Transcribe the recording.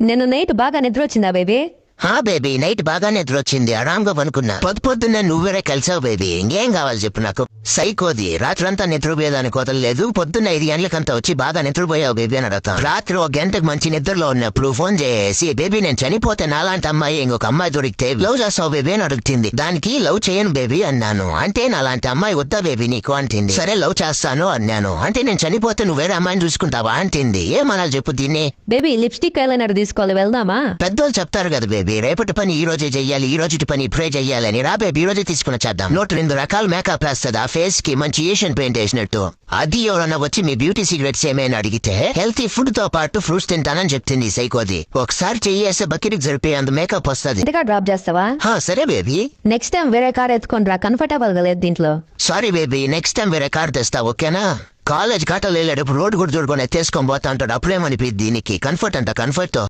నిన్న నైట్ బాగా నిద్ర వచ్చిందా బేబీ? హా బేబీ నైట్ బాగా నిద్ర వచ్చింది ఆరాంగా పనుకున్నా పొద్దు పొద్దున్నే నువ్వేరే కలిసావు బేబీ. ఇంకేం కావాలి చెప్పు నాకు. సైకోది. రాత్రంతా నిద్రపోయేదానికి వదలలేదు పొద్దున్న ఐదు గంటలకంతా వచ్చి బాగా నిద్రపోయావు బేబీ అని అడతాం రాత్రి ఒక గంటకు మంచి నిద్రలో ఉన్నప్పుడు ఫోన్ చేసి బేబీ నేను చనిపోతే నాలాంటి అమ్మాయి ఇంకొక అమ్మాయి దొరికితే లవ్ చేస్తావు బేబీ అని అడుగుతుంది. దానికి లవ్ చేయను బేబీ అన్నాను. అంటే నాలాంటి అమ్మాయి వద్దా బేబీ నీకు? అంటుంది. సరే లవ్ చేస్తాను అన్నాను. అంటే నేను చనిపోతే నువ్వు వేరే అమ్మాయిని చూసుకుంటావా? అంటుంది. ఏమనాలి చెప్పు దీన్ని? బేబీ లిప్స్టిక్ ఐలైనర్ తీసుకోవాలి వెళ్దామా? పెద్దోళ్ళు చెప్తారు కదా బేబీ. రేపటి పని ఈ రోజే చెయ్యాలి ఈ రోజు పని ఇప్పుడే చెయ్యాలని రా బేబీ ఈ రోజే తీసుకుని చేద్దాం. నూట రెండు రకాల మేకప్ వేస్తుంది ఆ ఫేస్కి మంచి ఏషియన్ పెయింట్ వేసినట్టు. అది ఎవరన్నా వచ్చి మీ బ్యూటీ సీక్రెట్స్ ఏమైనా అడిగితే హెల్తీ ఫుడ్తో పాటు ఫ్రూట్స్ తింటానని చెప్తుంది సైకోది. ఒకసారి చెయ్యేస్తే బకెట్కి జరిపే అంత మేకప్ వస్తుంది. డ్రాప్ చేస్తావా? సరే బేబీ. నెక్స్ట్ టైం వేరే కార్ ఎత్తుకొని రా కంఫర్టబుల్గా లేదు దీంట్లో. సారీ బేబీ నెక్స్ట్ టైం వేరే కార్ తెస్తా ఓకేనా? కాలేజ్ కాటలు వెళ్ళాడు రోడ్డు కూడా చూడుకొని ఎత్తేసుకొని పోతా అంటాడు అప్పుడేమనిపిద్ది దీనికి? కంఫర్ట్ అంట కంఫర్ట్తో